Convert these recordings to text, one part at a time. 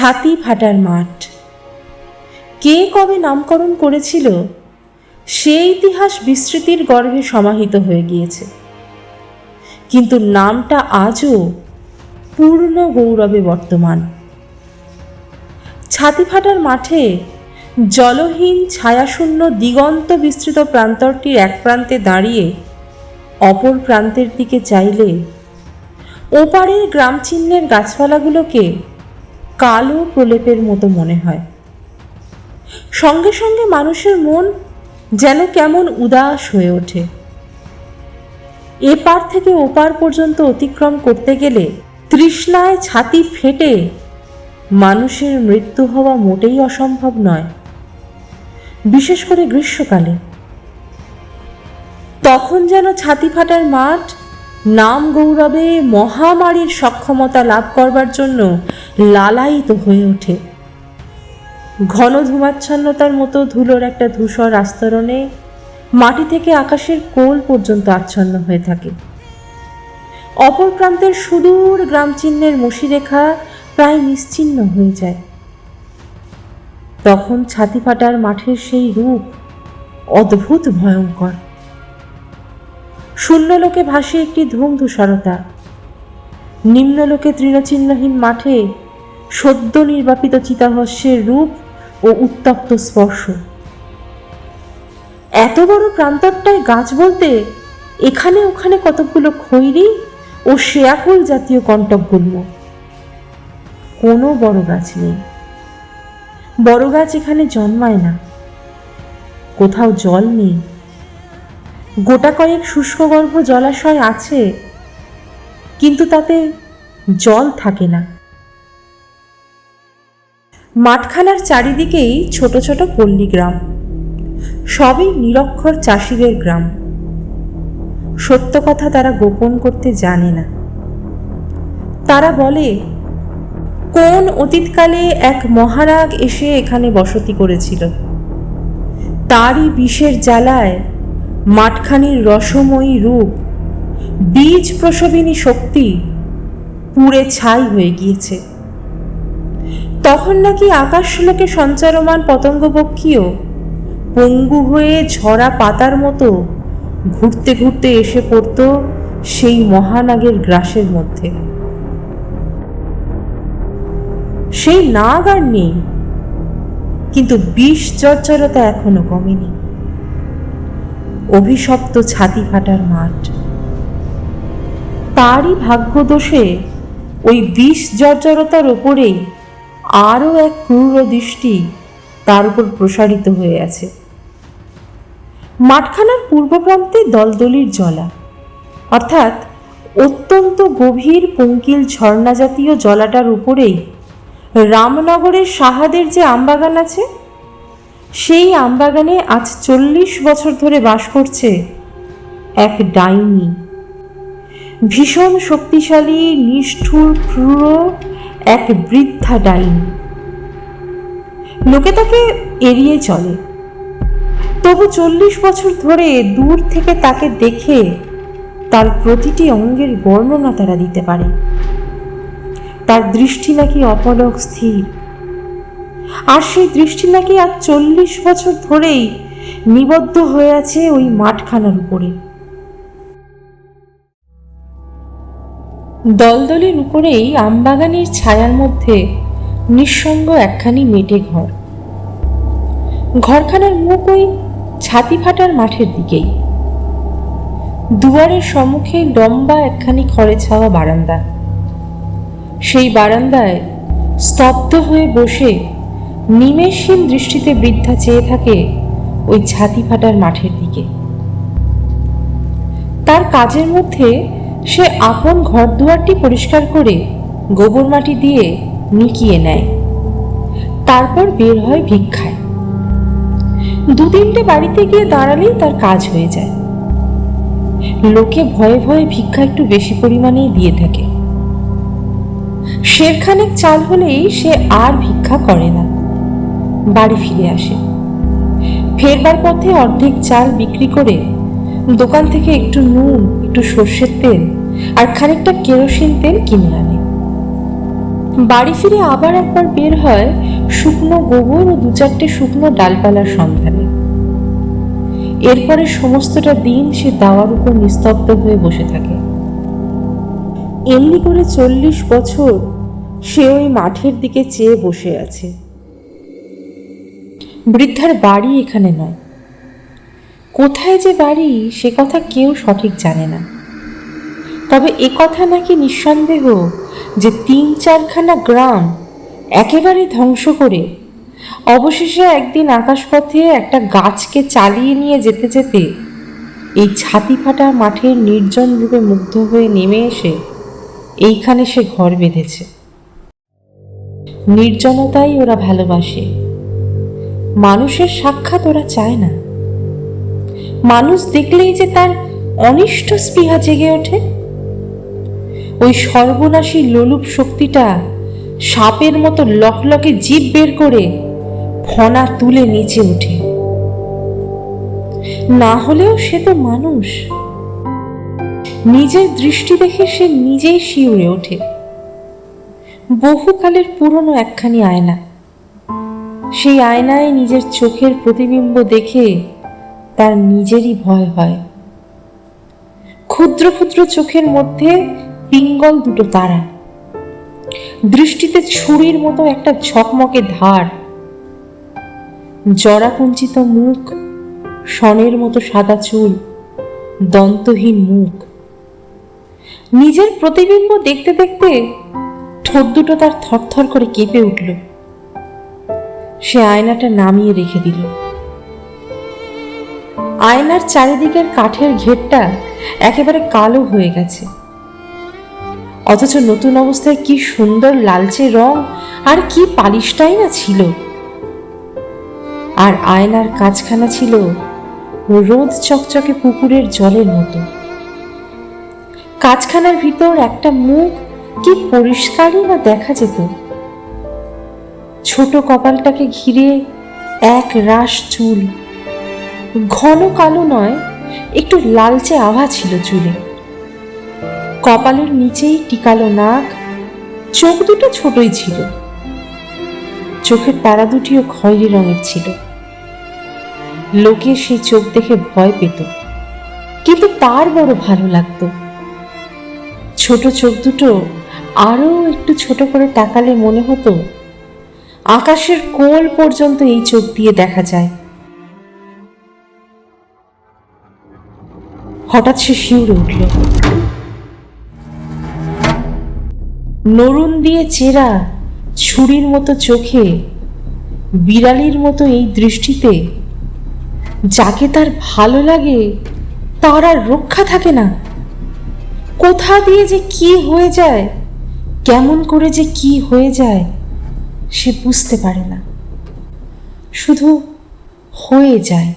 ছাতি ফাটার মাঠ। কে কবে নামকরণ করেছিল, সে ইতিহাস বিস্মৃতির গর্ভে সমাহিত হয়ে গিয়েছে। কিন্তু নামটা আজও পূর্ণ গৌরবে বর্তমান। ছাতি ফাটার মাঠে জলহীন ছায়াশূন্য দিগন্ত বিস্তৃত প্রান্তরটির এক প্রান্তে দাঁড়িয়ে অপর প্রান্তের দিকে চাইলে ওপারের গ্রাম চিহ্নের গাছপালাগুলোকে কালো প্রলেপের মতো মনে হয়। সঙ্গে সঙ্গে মানুষের মন যেন কেমন উদাস হয়ে ওঠে। এপার থেকে ওপার পর্যন্ত অতিক্রম করতে গেলে তৃষ্ণায় ছাতি ফেটে মানুষের মৃত্যু হওয়া মোটেই অসম্ভব নয়, বিশেষ করে গ্রীষ্মকালে। তখন যেন ছাতি ফাটার মাঠ নাম গৌরবে মহামারীর সক্ষমতা লাভ করবার জন্য লালায়িত হয়ে ওঠে। ঘন ধূমাচ্ছন্নতার মতো ধুলোর একটা ধূসর আস্তরণে মাটি থেকে আকাশের কোল পর্যন্ত আচ্ছন্ন হয়ে থাকে। অপর প্রান্তের সুদূর গ্রাম চিহ্নের মসিরেখা প্রায় নিশ্চিহ্ন হয়ে যায়। তখন ছাতি ফাটার মাঠের সেই রূপ অদ্ভুত ভয়ঙ্কর। শূন্যলোকে ভাসে একটি ধূমধূসরতা নিম্নলোকে তৃণচিহ্নহীন মাঠে সদ্য নির্বাপিত চিতাভস্যের রূপ ও উত্তপ্ত স্পর্শ। এত বড় প্রান্তরটায় গাছ বলতে এখানে ওখানে কতকগুলো খৈরি ও শেয়াকুল জাতীয় কণ্টকগুল্ম কোনো বড় গাছ নেই। বড় গাছ এখানে জন্মায় না। কোথাও জল নেই। গোটা কয়েক শুষ্কগর্ভ জলাশয় আছে, কিন্তু তাতে জল থাকে না। মাঠখানার চারিদিকেই ছোট ছোট পল্লী গ্রাম। সবই নিরক্ষর চাষিদের গ্রাম। সত্য কথা তারা গোপন করতে জানে না। তারা বলে, কোন অতীতকালে এক মহারাগ এসে এখানে বসতি করেছিল। তারই বিষের জ্বালায় মাঠখানির রসময়ী রূপ, বীজ প্রসবিনী শক্তি পুড়ে ছাই হয়ে গিয়েছে। তখন নাকি আকাশলোকে সঞ্চারমান পতঙ্গপক্ষীও পঙ্গু হয়ে ঝরা পাতার মতো ঘুরতে ঘুরতে এসে পড়ত সেই মহানাগের গ্রাসের মধ্যে। সেই নাগ আর নেই, কিন্তু বিষ চর্চরতা এখনও কমেনি। অভিশপ্ত ছাতি ফাটার মাঠ। তারই ভাগ্যদোষে ওই বিষ জর্জরতার ওপরেই আরও এক ক্রূর দৃষ্টি তার উপর প্রসারিত হয়ে আছে। মাঠখানার পূর্ব প্রান্তে দলদলির জলা অর্থাৎ অত্যন্ত গভীর পঙ্কিল ঝর্ণা জাতীয় জলাটার উপরেই রামনগরের সাহাদের যে আমবাগান আছে সেই আমবাগানে আজ চল্লিশ বছর ধরে বাস করছে এক ডাইনি। ভীষণ শক্তিশালী, নিষ্ঠুর, ক্রূর এক বৃদ্ধা ডাইনি। লোকে তাকে এড়িয়ে চলে। তবু চল্লিশ বছর ধরে দূর থেকে তাকে দেখে তার প্রতিটি অঙ্গের বর্ণনা তারা দিতে পারে। তার দৃষ্টি নাকি অপলক স্থির। আর সেই দৃষ্টি নাকি আজ চল্লিশ বছর ধরেই নিবদ্ধ হয়ে আছে ওই মাঠখানার উপরে। দলদলের উপরেই আমবাগানের ছায়ার মধ্যে নিঃসঙ্গ একখানি মেটে ঘর। ঘরখানার মুখ ওই ছাতি ফাটার মাঠের দিকেই। দুয়ারের সম্মুখে লম্বা একখানি খড়ে ছাওয়া বারান্দা। সেই বারান্দায় স্তব্ধ হয়ে বসে নিমেষহীন দৃষ্টিতে বৃদ্ধা চেয়ে থাকে ওই ছাতি ফাটার মাঠের দিকে। তার কাজের মধ্যে সে আপন ঘর দুয়ারটি পরিষ্কার করে গোবর মাটি দিয়ে মিকিয়ে নেয়। তারপর বের হয় ভিক্ষায়। দু তিনটে বাড়িতে গিয়ে দাঁড়ালেই তার কাজ হয়ে যায়। লোকে ভয়ে ভয়ে ভিক্ষা একটু বেশি পরিমাণেই দিয়ে থাকে। শেরখানেক চাল হলেই সে আর ভিক্ষা করে না। বাড়ি ফিরে আসে। ফেরবার পথে অর্ধেক চাল বিক্রি করে দোকান থেকে একটু নুন, একটু সর্ষের তেল আর খানিকটা কেরোসিন তেল কিনে আনে। বাড়ি ফিরে আবার একবার বের হয় শুকনো গোবর ও দু চারটে শুকনো ডালপালার সন্ধানে। এরপরে সমস্তটা দিন সে দাওয়ার উপর নিস্তব্ধ হয়ে বসে থাকে। এমনি করে চল্লিশ বছর সে ওই মাঠের দিকে চেয়ে বসে আছে। বৃদ্ধার বাড়ি এখানে নয়। কোথায় যে বাড়ি, সে কথা কেউ সঠিক জানে না। তবে এ কথা নাকি নিঃসন্দেহ যে তিন চারখানা গ্রাম একেবারে ধ্বংস করে অবশেষে একদিন আকাশপথে একটা গাছকে চালিয়ে নিয়ে যেতে যেতে এই ছাতি ফাটা মাঠের নির্জন রূপে মুগ্ধ হয়ে নেমে এসে এইখানে সে ঘর বেঁধেছে। নির্জনতাই ওরা ভালোবাসে। মানুষের সাক্ষাৎ ওরা চায় না। মানুষ দেখলেই যে তার অনিষ্ট স্পৃহা জেগে ওঠে। ওই সর্বনাশী লোলুপ শক্তিটা সাপের মতো লকলকে জীব বের করে ফনা তুলে নিচে ওঠে। না হলেও সে তো মানুষ। নিজের দৃষ্টি দেখে সে নিজেই শিউরে ওঠে। বহুকালের পুরনো একখানি আয়না। সেই আয়নায় নিজের চোখের প্রতিবিম্ব দেখে তার নিজেরই ভয় হয়। ক্ষুদ্র ক্ষুদ্র চোখের মধ্যে পিঙ্গল দুটো তারা। দৃষ্টিতে ছুরির মতো একটা ঝকমকে ধার। জরাকুঞ্চিত মুখ সনের মতো সাদা চুল, দন্তহীন মুখ। নিজের প্রতিবিম্ব দেখতে দেখতে ঠোঁট দুটো তার থরথর করে কেঁপে উঠল। সে আয়নাটা নামিয়ে রেখে দিল। আয়নার চারিদিকের কাঠের ঘেরটা একেবারে কালো হয়ে গেছে। অথচ নতুন অবস্থায় কি সুন্দর লালচে রং, আর কি পালিশটাই না ছিল। আর আয়নার কাজখানা ছিল রোদ চকচকে পুকুরের জলের মতো। কাজখানার ভিতর একটা মুখ কি পরিষ্কারই না দেখা যেত। ছোট কপালটাকে ঘিরে এক রাশ চুল। ঘন কালো নয়, একটু লালচে আভা ছিল চুলে। কপালের নিচেই টিকালো নাক, চোখ দুটো ছোটই ছিল। চোখের তারা দুটিও খয়েরি রঙের ছিল। লোকে সেই চোখ দেখে ভয় পেত, কিন্তু তার বড় ভালো লাগতো। ছোট চোখ দুটো আরও একটু ছোট করে তাকালে মনে হতো আকাশের কোল পর্যন্ত এই চোখ দিয়ে দেখা যায়। হঠাৎ সে শিউরে উঠল। নরুন দিয়ে চেরা ছুরির মতো চোখে, বিড়ালির মতো এই দৃষ্টিতে, যাকে তার ভালো লাগে, তার আর রক্ষা থাকে না। কোথা দিয়ে যে কি হয়ে যায়, কেমন করে যে কি হয়ে যায় সে বুঝতে পারে না। শুধু হয়ে যায়।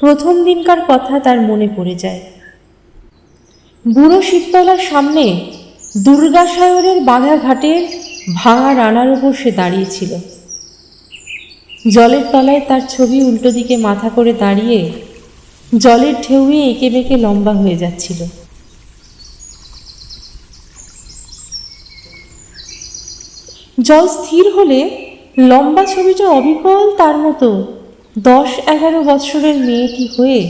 প্রথম দিনকার কথা তার মনে পড়ে যায়। বুড়ো শীততলার সামনে দুর্গাসায়রের ঘাটের ভাঙা রানার উপর সে দাঁড়িয়েছিল। জলের তলায় তার ছবি উল্টো দিকে মাথা করে দাঁড়িয়ে জলের ঢেউয়ে এঁকে বেঁকে লম্বা হয়ে যাচ্ছিল। জল স্থির হলে লম্বা ছবিটা অবিকল তার মতো। দশ এগারো বৎসরের মেয়েটি হয়ে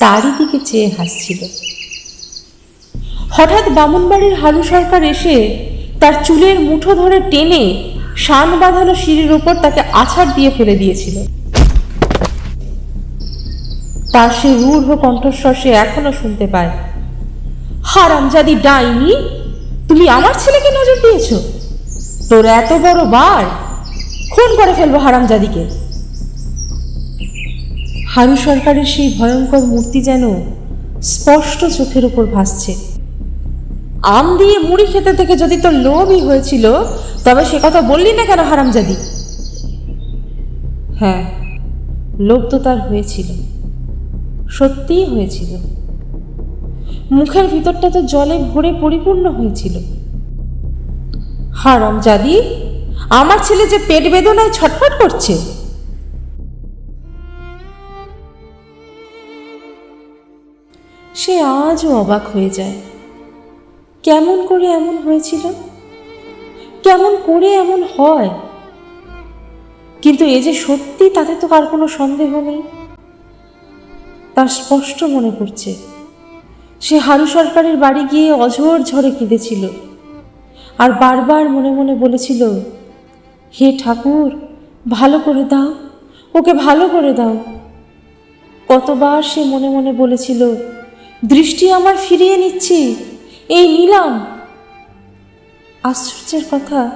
তারই দিকে চেয়ে হাসছিল। হঠাৎ বামুনবাড়ির হালু সরকার এসে তার চুলের মুঠো ধরে টেনে শান বাঁধানো সিঁড়ির উপর তাকে আছাড় দিয়ে ফেলে দিয়েছিল। তার সে রূঢ় কণ্ঠস্বর সে এখনও শুনতে পায়। হারাম হারামজাদি ডাইনি, তুমি আমার ছেলেকে নজর দিয়েছ? তোর এত বড় বার খুন করে ফেলব হারামজাদিকে। হারু সরকারের সেই ভয়ঙ্কর মূর্তি যেন স্পষ্ট চোখের উপর ভাসছে। আম দিয়ে মুড়ি খেতে থেকে যদি তোর লোভই হয়েছিল, তবে সে কথা বললি না কেন হারামজাদি? হ্যাঁ লোভ তো তার হয়েছিল। সত্যিই হয়েছিল। মুখের ভিতরটা তো জলে ভরে পরিপূর্ণ হয়েছিল। হারামজাদি আমার ছেলে যে পেট বেদনায় ছটফট করছে। সে আজও অবাক হয়ে যায়। কেমন করে এমন হয়েছিল? কেমন করে এমন হয়? কিন্তু এ যে সত্যি, তাতে তো কার কোনো সন্দেহ নেই। তার স্পষ্ট মনে পড়ছে। সে হারু সরকারের বাড়ি গিয়ে অঝোর ঝড়ে কেঁদেছিল। আর বারবার মনে মনে বলেছিল, হে ঠাকুর, ভালো করে দাও, ওকে ভালো করে দাও। কতবার সে মনে মনে বলেছিল, দৃষ্টি আমার ফিরিয়ে নিচ্ছি, এই নিলাম। আশ্চর্যের কথা,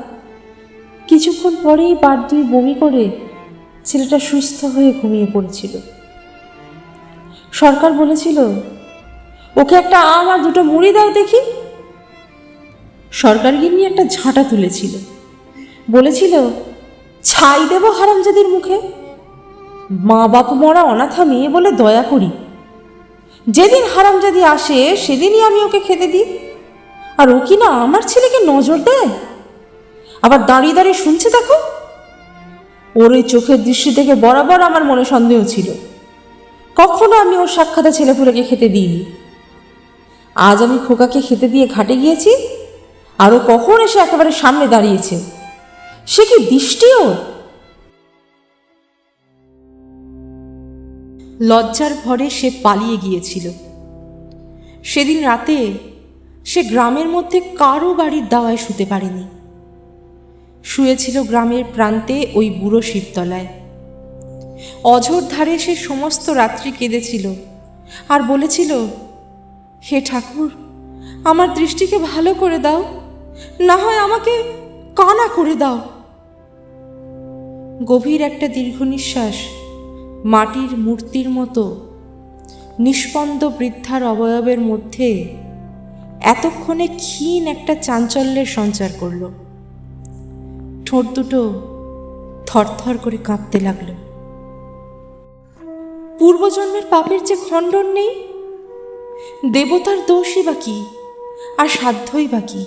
কিছুক্ষণ পরেই বার দুই বমি করে ছেলেটা সুস্থ হয়ে ঘুমিয়ে পড়েছিল। সরকার বলেছিল, ওকে একটা আম আর দুটো মুড়ি দাও দেখি। সরকার গিন্নি একটা ঝাঁটা তুলেছিল। বলেছিল, ছাই দেব হারামজাদির মুখে। মা বাপ মরা অনাথা মেয়ে বলে দয়া করি। যেদিন হারামজাদি আসে, সেদিনই আমি ওকে খেতে দিই। আর ও কি না আমার ছেলেকে নজর দেয়? আবার দাঁড়িয়ে দাঁড়িয়ে শুনছে দেখো। ওর ওই চোখের দৃষ্টি থেকে বরাবর আমার মনে সন্দেহ ছিল। কখনো আমি ওর সাক্ষাতে ছেলেপুলেকে খেতে দিইনি। আজ আমি খোকাকে খেতে দিয়ে ঘাটে গিয়েছি আর ও কখন এসে একেবারে সামনে দাঁড়িয়েছে? সে কি দৃষ্টি ওর? লজ্জার ভরে সে পালিয়ে গিয়েছিল। সেদিন রাতে সে গ্রামের মধ্যে কারও বাড়ির দাওয়ায় শুতে পারেনি। শুয়েছিল গ্রামের প্রান্তে ওই বুড়ো শিবতলায়। অঝোর ধারে সে সমস্ত রাত্রি কেঁদেছিল আর বলেছিল, হে ঠাকুর, আমার দৃষ্টিকে ভালো করে দাও। না হয় আমাকে কানা করে দাও। গভীর একটা দীর্ঘ নিঃশ্বাস মাটির মূর্তির মতো নিষ্পন্দ বৃদ্ধার অবয়বের মধ্যে এতক্ষণে ক্ষীণ একটা চাঞ্চল্যের সঞ্চার করল। ঠোঁট দুটো থরথর করে কাঁপতে লাগল। পূর্বজন্মের পাপের যে খণ্ডন নেই, দেবতার দোষই বা কি, আর সাধ্যই বা কি?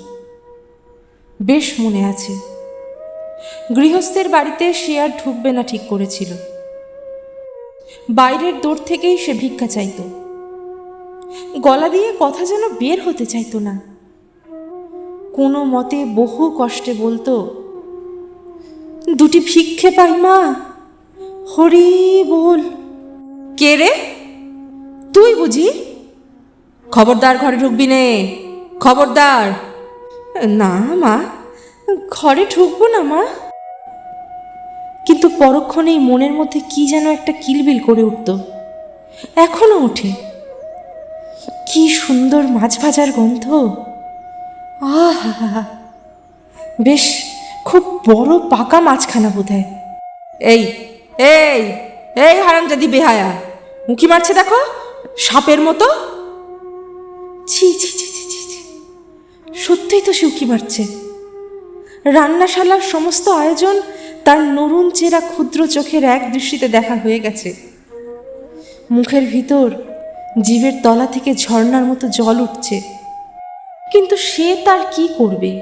বেশ মনে আছে। গৃহস্থের বাড়িতে সে আর ঢুকবে না ঠিক করেছিল। বাইরের দৌড় থেকেই সে ভিক্ষা চাইত। গলা দিয়ে কথা যেন বের হতে চাইতো না। কোনো মতে বহু কষ্টে বলতো, দুটি ভিক্ষে পাই মা, হরি বল। কে রে? তুই বুঝি? খবরদার ঘরে ঢুকবি নে, খবরদার। না, মা। ঘরে ঢুকবো না, মা। কিন্তু পরক্ষণেই মনের মধ্যে কি যেন একটা কিলবিল করে উঠত। এখনও ওঠে কি সুন্দর মাছ ভাজার গন্ধ। আহা। বেশ, খুব বড় পাকা মাছখানা বোধ হয় এই এই এই হারামজাদি বেহায়া। উঁকি মারছে দেখো, সাপের মতো। ছি ছি ছি। সত্যিই তো সে বাড়ছে। রান্নাশালার সমস্ত আয়োজন তার নরুন চেরা ক্ষুদ্র চোখের এক দৃষ্টিতে দেখা হয়ে গেছে। মুখের ভিতর জীবের তলা থেকে ঝর্ণার মতো জল উঠছে। কিন্তু সে তার কি করবে?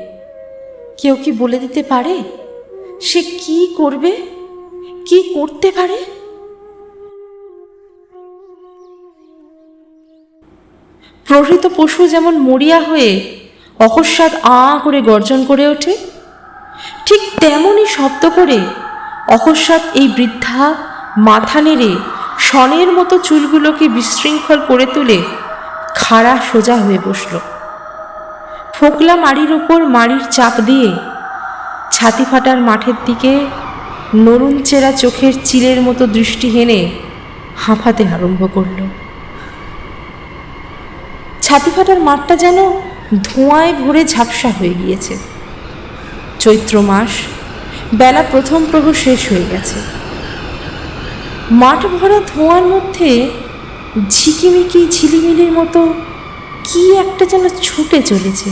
কেউ কি বলে দিতে পারে? সে কি করবে? কি করতে পারে? প্রহৃত পশু যেমন মরিয়া হয়ে অকস্মাৎ আ করে গর্জন করে ওঠে। ঠিক তেমনই শব্দ করে অকস্মাৎ এই বৃদ্ধা মাথা নেড়ে সনের মতো চুলগুলোকে বিশৃঙ্খল করে তুলে খাড়া সোজা হয়ে বসল। ফোকলা মাড়ির ওপর মাড়ির চাপ দিয়ে ছাতি ফাটার মাঠের দিকে নরুন চেরা চোখের চিলের মতো দৃষ্টি হেনে হাঁফাতে আরম্ভ করল। ছাতি ফাটার মাঠটা যেন ধোঁয়ায় ভরে ঝাপসা হয়ে গিয়েছে। চৈত্র মাস, বেলা প্রথম প্রহর শেষ হয়ে গেছে। মাঠ ভরা ধোঁয়ার মধ্যে ঝিকিমিকি ঝিলিমিলির মতো কি একটা যেন ছুটে চলেছে।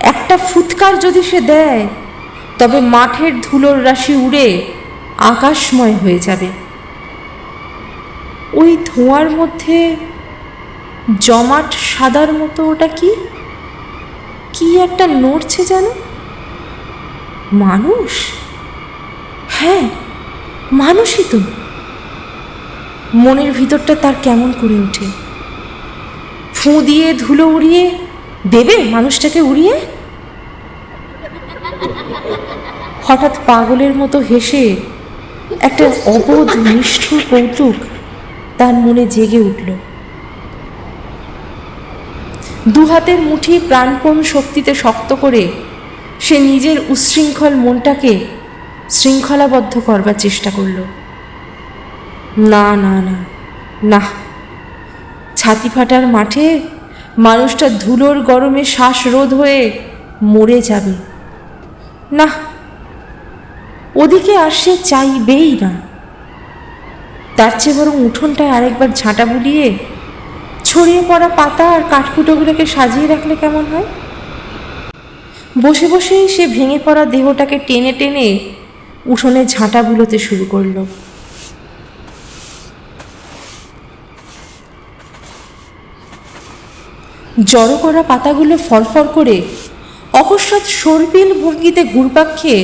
একটা ফুৎকার যদি সে দেয়, তবে মাঠের ধুলোর রাশি উড়ে আকাশময় হয়ে যাবে। ওই ধোঁয়ার মধ্যে জমাট সাদার মতো ওটা কি? কি একটা নড়ছে যেন? মানুষ? হ্যাঁ মানুষই তো। মনের ভিতরটা তার কেমন করে ওঠে? ফুঁ দিয়ে ধুলো উড়িয়ে দেবে মানুষটাকে উড়িয়ে? হঠাৎ পাগলের মতো হেসে একটা অবোধ নিষ্ঠুর কৌতুক তার মনে জেগে উঠল। দু হাতের মুঠি প্রাণপণ শক্তিতে শক্ত করে সে নিজের উচ্ছৃঙ্খল মনটাকে শৃঙ্খলাবদ্ধ করবার চেষ্টা করল। না না না না। ছাতি ফাটার মাঠে মানুষটা ধুলোর গরমে শ্বাসরোধ হয়ে মরে যাবে। না, ওদিকে আর সে চাইবেই না। তার চেয়ে বরং উঠোনটায় আরেকবার ঝাঁটা বুলিয়ে ছড়িয়ে পড়া পাতা আর কাঠকুটোগুলোকে সাজিয়ে রাখলে কেমন হয়? বসে বসেই সে ভেঙে পড়া দেহটাকে টেনে টেনে উঠোনে ঝাঁটা বুলোতে শুরু করল। জড়ো করা পাতাগুলো ফরফর করে অকস্মাৎ সর্পিল ভঙ্গিতে ঘুরপাক খেয়ে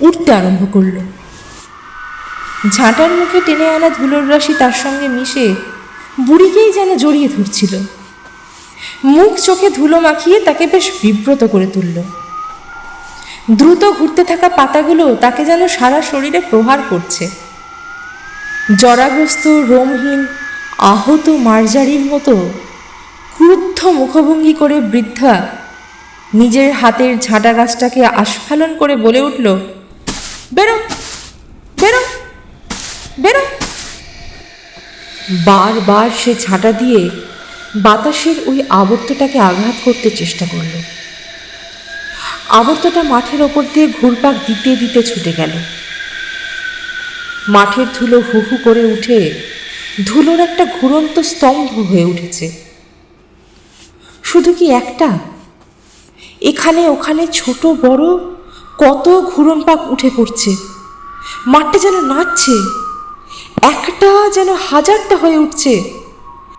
উঠতে আরম্ভ করল। ঝাঁটার মুখে টেনে আনা ধুলোর রাশি তার সঙ্গে মিশে বুড়িকেই যেন জড়িয়ে ধরছিল। মুখ চোখে ধুলো মাখিয়ে তাকে বেশ বিব্রত করে তুলল। দ্রুত ঘুরতে থাকা পাতাগুলো তাকে যেন সারা শরীরে প্রহার করছে। জরাগ্রস্ত রোমহীন আহত মার্জারির মতো ক্রুদ্ধ মুখভঙ্গি করে বৃদ্ধা নিজের হাতের ঝাঁটা গাছটাকে আস্ফালন করে বলে উঠল, বেরো বেরো বেরো বারবার সে ঝাঁটা দিয়ে বাতাসের ওই আবর্তটাকে আঘাত করতে চেষ্টা করল। আবর্তটা মাঠের ওপর দিয়ে ঘুরপাক দিতে দিতে ছুটে গেল। মাঠের ধুলো হু হু করে উঠে ধুলোর একটা ঘুরন্ত স্তম্ভ হয়ে উঠেছে। শুধু কি একটা? এখানে ওখানে ছোট বড় কত ঘুরন পাক উঠে পড়ছে। মাঠটা যেন নাচছে। একটা যেন হাজারটা হয়ে উঠছে।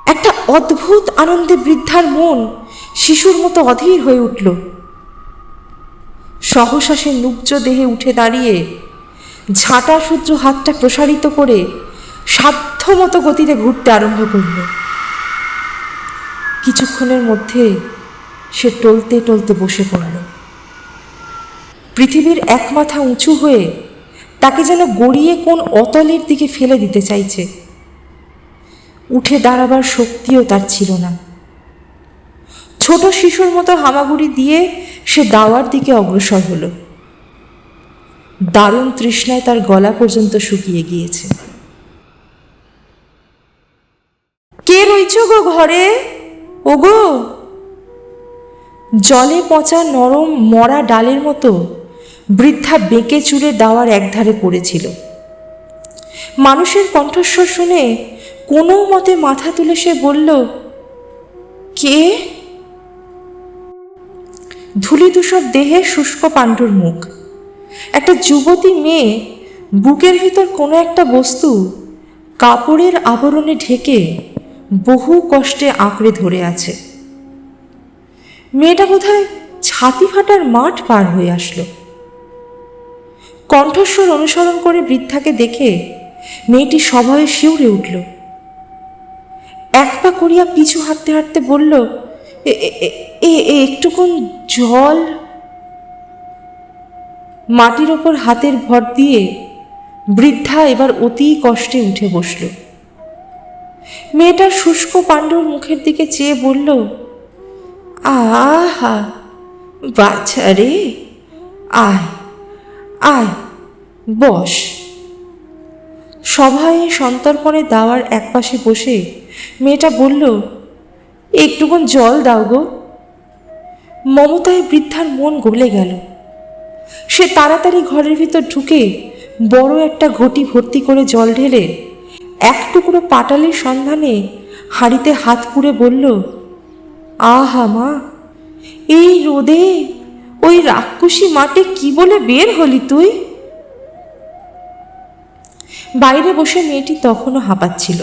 একটা অদ্ভুত আনন্দে বৃদ্ধার মন শিশুর মতো অধীর হয়ে উঠল। সহসা সে নুব্জ দেহে উঠে দাঁড়িয়ে ঝাঁটা সূত্র হাতটা প্রসারিত করে সাধ্যমতো গতিতে ঘুরতে আরম্ভ করল। কিছুক্ষণের মধ্যে সে টলতে টলতে বসে পড়ল। পৃথিবীর এক মাথা উঁচু হয়ে তাকে যেন গড়িয়ে কোন অতলের দিকে ফেলে দিতে চাইছে। উঠে দাঁড়াবার শক্তিও তার ছিল না। ছোট শিশুর মতো হামাগুড়ি দিয়ে সে দাওয়ার দিকে অগ্রসর হলো। দারুণ তৃষ্ণায় তার গলা পর্যন্ত শুকিয়ে গিয়েছে। কে রইছ গো ঘরে? ওগো! জলে পচা নরম মরা ডালের মতো। বৃদ্ধা বেঁকে চুলে দাওয়ার একধারে পড়েছিল। মানুষের কণ্ঠস্বর শুনে কোনো মতে মাথা তুলে সে বলল, কে? ধুলিধূসর দেহে শুষ্ক পাণ্ডুর মুখ। একটা যুবতী মেয়ে বুকের ভিতর কোনো একটা বস্তু কাপড়ের আবরণে ঢেকে বহু কষ্টে আঁকড়ে ধরে আছে। মেয়েটা বোধহয় ছাতি ফাটার মাঠ পার হয়ে আসলো। কণ্ঠস্বর অনুসরণ করে বৃদ্ধাকে দেখে মেয়েটি সভয়ে শিউরে উঠল। এক পা করিয়া পিছু হাঁটতে হাঁটতে বলল, "এ- একটুকুন জল। মাটির ওপর হাতের ভর দিয়ে বৃদ্ধা এবার অতি কষ্টে উঠে বসল। মেয়েটার শুষ্ক পাণ্ডুর মুখের দিকে চেয়ে বলল, আহা বাচ্চা রে, আয়। আয়, বস। সভায় সন্তর্পণে দাওয়ার একপাশে বসে মেয়েটা বলল একটুক্ষণ জল দাও গো। মমতায় বৃদ্ধার মন গলে গেল। সে তাড়াতাড়ি ঘরের ভিতর ঢুকে বড় একটা ঘটি ভর্তি করে জল ঢেলে এক টুকরো পাটালির সন্ধানে হাঁড়িতে হাত পুড়ে বলল, আহা মা, এই রোদে ওই রাক্ষসী মাঠে কি বলে বের হলি তুই? বাইরে বসে মেয়েটি তখনও হাঁপাচ্ছিল।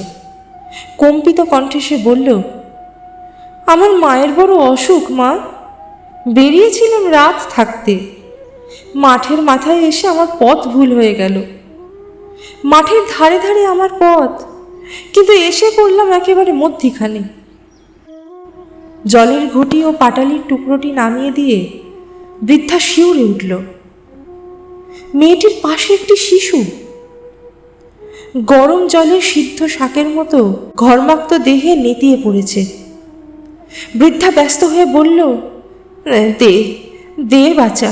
কম্পিত কণ্ঠে সে বলল, আমার মায়ের বড় অসুখ, মা। বেরিয়েছিলাম রাত থাকতে। মাঠের মাথায় এসে আমার পথ ভুল হয়ে গেল। মাঠের ধারে ধারে আমার পথ। কিন্তু এসে পড়লাম একেবারে মধ্যিখানে। জলের ঘটি ও পাটালির টুকরোটি নামিয়ে দিয়ে বৃদ্ধা শিউরে উঠল। মেয়েটির পাশে একটি শিশু। গরম জলে সিদ্ধ শাকের মতো ঘর্মাক্ত দেহে নেতিয়ে পড়েছে। বৃদ্ধা ব্যস্ত হয়ে বলল দে দে বাচ্চা,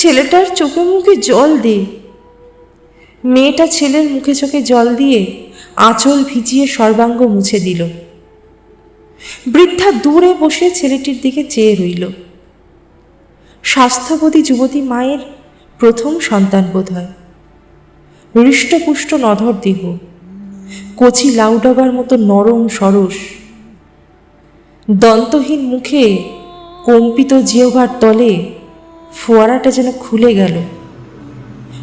ছেলেটার চোখে মুখে জল দে। মেয়েটা ছেলের মুখে চোখে জল দিয়ে আঁচল ভিজিয়ে সর্বাঙ্গ মুছে দিল। বৃদ্ধা দূরে বসে ছেলেটির দিকে চেয়ে রইল। স্বাস্থ্যবতী যুবতী মায়ের প্রথম সন্তান বোধ হয় হৃষ্টপুষ্ট নধর দেহ, কচি লাউডাবার মতো নরম সরস, দন্তহীন মুখে কম্পিত জিহ্বার তলে ফোয়ারাটা যেন খুলে গেল।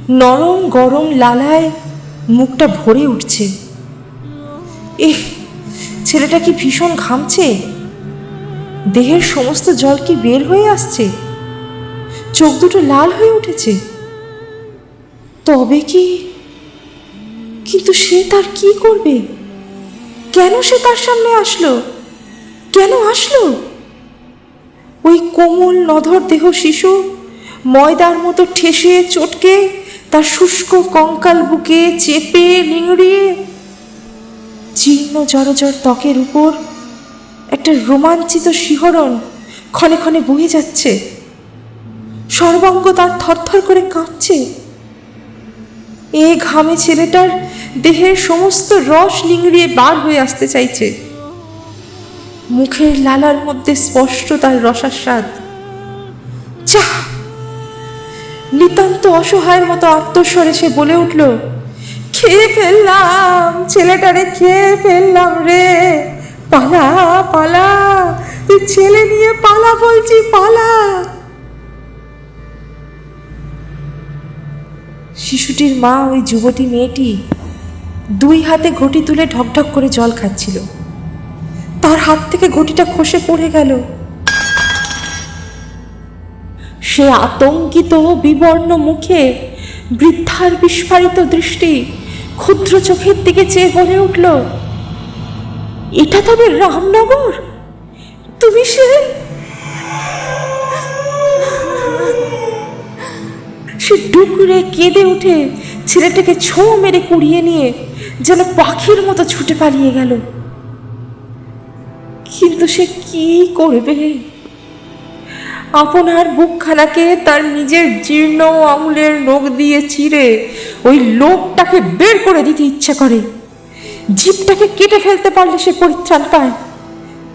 নরম গরম লালায় মুখটা ভরে উঠছে। এহ, ছেলেটা কি ভীষণ ঘামছে? দেহের সমস্ত জল কি বের হয়ে আসছে? চোখ দুটো লাল হয়ে উঠেছে। তবে কি, কিন্তু সে তার কি করবে? কেন সে তার সামনে আসলো? কেন আসলো? ওই কোমল নধর দেহ শিশু ময়দার মতো ঠেসে চটকে তার শুষ্ক কঙ্কাল বুকে চেপে নিংড়িয়ে জীর্ণ জড়জড় ত্বকের উপর একটা রোমাঞ্চিত শিহরণ ক্ষণে ক্ষণে বয়ে যাচ্ছে। সর্বাঙ্গ তার থরথর করে কাঁপছে। এ ঘামে ছেলেটার দেহের সমস্ত রস নিংড়িয়ে বার হয়ে আসতে চাইছে। মুখের লালার মধ্যে স্পষ্ট তার রসাস্বাদ। চাহ নিতান্ত অসহায়ের মতো আত্মস্বরে সে বলে উঠল, খেয়ে ফেললাম, ছেলেটারে খেয়ে ফেললাম রে। পালা পালা, তুই ছেলে নিয়ে পালা বলছি, পালা। শিশুটির মা ওই যুবতী মেয়েটি দুই হাতে ঘটি তুলে ঢকঢক করে জল খাচ্ছিল। তার হাত থেকে ঘটিটা খসে পড়ে গেল। সে আতঙ্কিত বিবর্ণ মুখে বৃদ্ধার বিস্ফারিত দৃষ্টি ক্ষুদ্র চোখের দিকে চেয়ে বলে উঠল, এটা তবে রামনগর? তুমি সে সে ডুকরে কেঁদে উঠে ছেলেটাকে ছো মেরে কুড়িয়ে নিয়ে যেন পাখির মতো ছুটে পালিয়ে গেল। কিন্তু সে কি করবে? আপনার বুকখানাকে তার নিজের জীর্ণ আঙুলের নখ দিয়ে চিরে ওই লোকটাকে বের করে দিতে ইচ্ছে করে। জীবটাকে কেটে ফেলতে পারলে সে পরিত্রাণ পায়।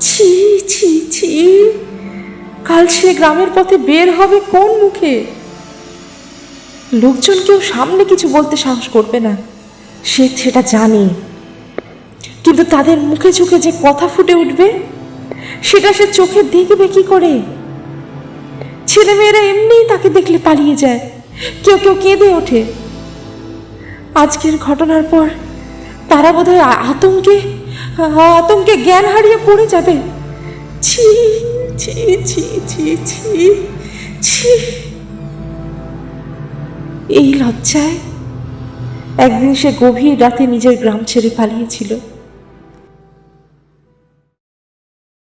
ছি ছি ছি। কাল সে গ্রামের পথে বের হবে কোন মুখে? লোকজন কেউ সামনে কিছু বলতে সাহস করবে না। সে সেটা জানে। কিন্তু তাদের মুখে চোখে যে কথা ফুটে উঠবে, সেটা সে চোখে দেখবে কি করে? ছেলেমেয়েরা এমনিই তাকে দেখলে পালিয়ে যায়। কেউ কেউ কেঁদে ওঠে। আজকের ঘটনার পর তারা বোধহয় আতঙ্কে আতঙ্কে জ্ঞান হারিয়ে পড়ে যাবে। ছি ছি ছি ছি ছি ছি। এই লজ্জায় একদিন সে গভীর রাতে নিজের গ্রাম ছেড়ে পালিয়েছিল।